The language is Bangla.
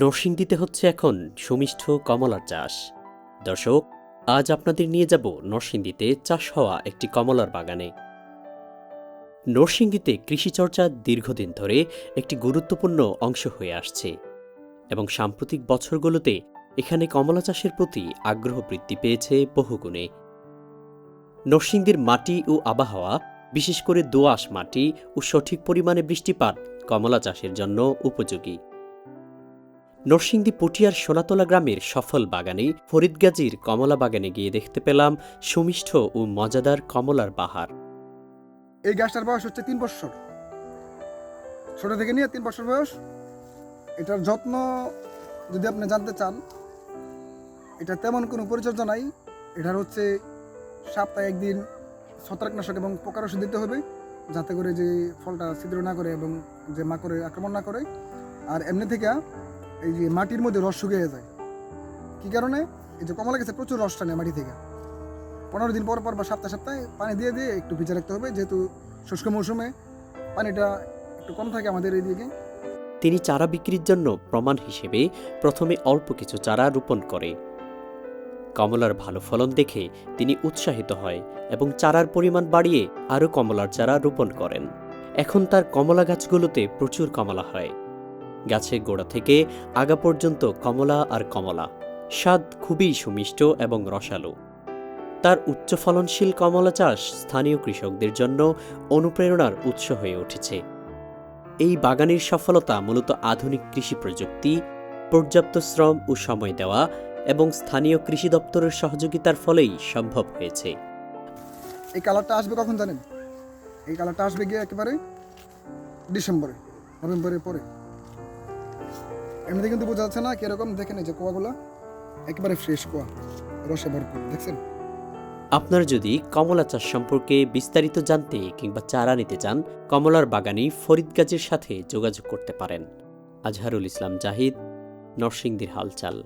নরসিংদীতে হচ্ছে এখন সুমিষ্ঠ কমলার চাষ। দর্শক, আজ আপনাদের নিয়ে যাব নরসিংদীতে চাষ হওয়া একটি কমলার বাগানে। নরসিংদীতে কৃষিচর্চা দীর্ঘদিন ধরে একটি গুরুত্বপূর্ণ অংশ হয়ে আসছে এবং সাম্প্রতিক বছরগুলোতে এখানে কমলা চাষের প্রতি আগ্রহ বৃদ্ধি পেয়েছে বহুগুণে। নরসিংদীর মাটি ও আবহাওয়া, বিশেষ করে দোআঁশ মাটি ও সঠিক পরিমাণে বৃষ্টিপাত কমলা চাষের জন্য উপযোগী। নরসিংদী পটিয়ার সোনাতলা গ্রামের সফল বাগানে ফরিদগাজীর কমলা বাগানে গিয়ে দেখতে পেলাম সুমিষ্ঠ ও মজাদার কমলার বাহার এই গাছটার বয়স হচ্ছে তিন বছর। ছোট থেকে নিয়ে তিন বছর বয়স। এটার যত্ন যদি আপনি জানতে চান, এটা তেমন কোনো পরিচর্যা নাই। এটার হচ্ছে সপ্তাহে একদিন ছত্রাকনাশক এবং পোকার ওষুধ দিতে হবে, যাতে করে যে ফলটা ছিদ্র না করে এবং যে মাকড়ে আক্রমণ না করে। আর এমনি থেকে এই যে মাটির মধ্যে রস শুকিয়ে যায়। কী কারণে? এই যে কমলা গাছে প্রচুর রস টানে মাটি থেকে। পনেরো দিন পর পর বা সপ্তাহে সপ্তাহে পানি দিয়ে দিয়ে একটু ভিজে রাখতে হবে, যেহেতু শুষ্ক মৌসুমে পানিটা একটু কম থাকে আমাদের এইদিকে। তিনি চারা বিক্রির জন্য প্রমাণ হিসেবে প্রথমে অল্প কিছু চারা রোপণ করে। কমলার ভালো ফলন দেখে তিনি উৎসাহিত হয় এবং চারার পরিমাণ বাড়িয়ে আরও কমলার চারা রোপণ করেন। এখন তার কমলা গাছগুলোতে প্রচুর কমলা হয়। গাছের গোড়া থেকে আগা পর্যন্ত কমলা আর কমলা। স্বাদ খুবই সুমিষ্ট এবং রসালো। তার উচ্চ ফলনশীল কমলা চাষ স্থানীয় কৃষকদের জন্য অনুপ্রেরণার উৎস হয়ে উঠেছে। এই বাগানের সফলতা মূলত আধুনিক কৃষি প্রযুক্তি, পর্যাপ্ত শ্রম ও সময় দেওয়া এবং স্থানীয় কৃষি দপ্তরের সহযোগিতার ফলেই সম্ভব হয়েছে। এই কালারটা আসবে কখন জানেন? এই কালারটা আসবে গিয়ে একেবারে ডিসেম্বরে, নভেম্বরের পরে। এমনিতে কিন্তু বোঝা যাচ্ছে না কীরকম। দেখেন এই যে কোয়াগুলা, একেবারে ফ্রেশ কোয়া, রসে ভরপুর, দেখছেন? আপনার যদি কমলা চাষ সম্পর্কে বিস্তারিত জানতে কিংবা চারা নিতে চান, কমলার বাগানি ফরিদ গাজীর সাথে যোগাযোগ করতে পারেন। আজহারুল ইসলাম জাহিদ, নরসিংদীর হালচাল।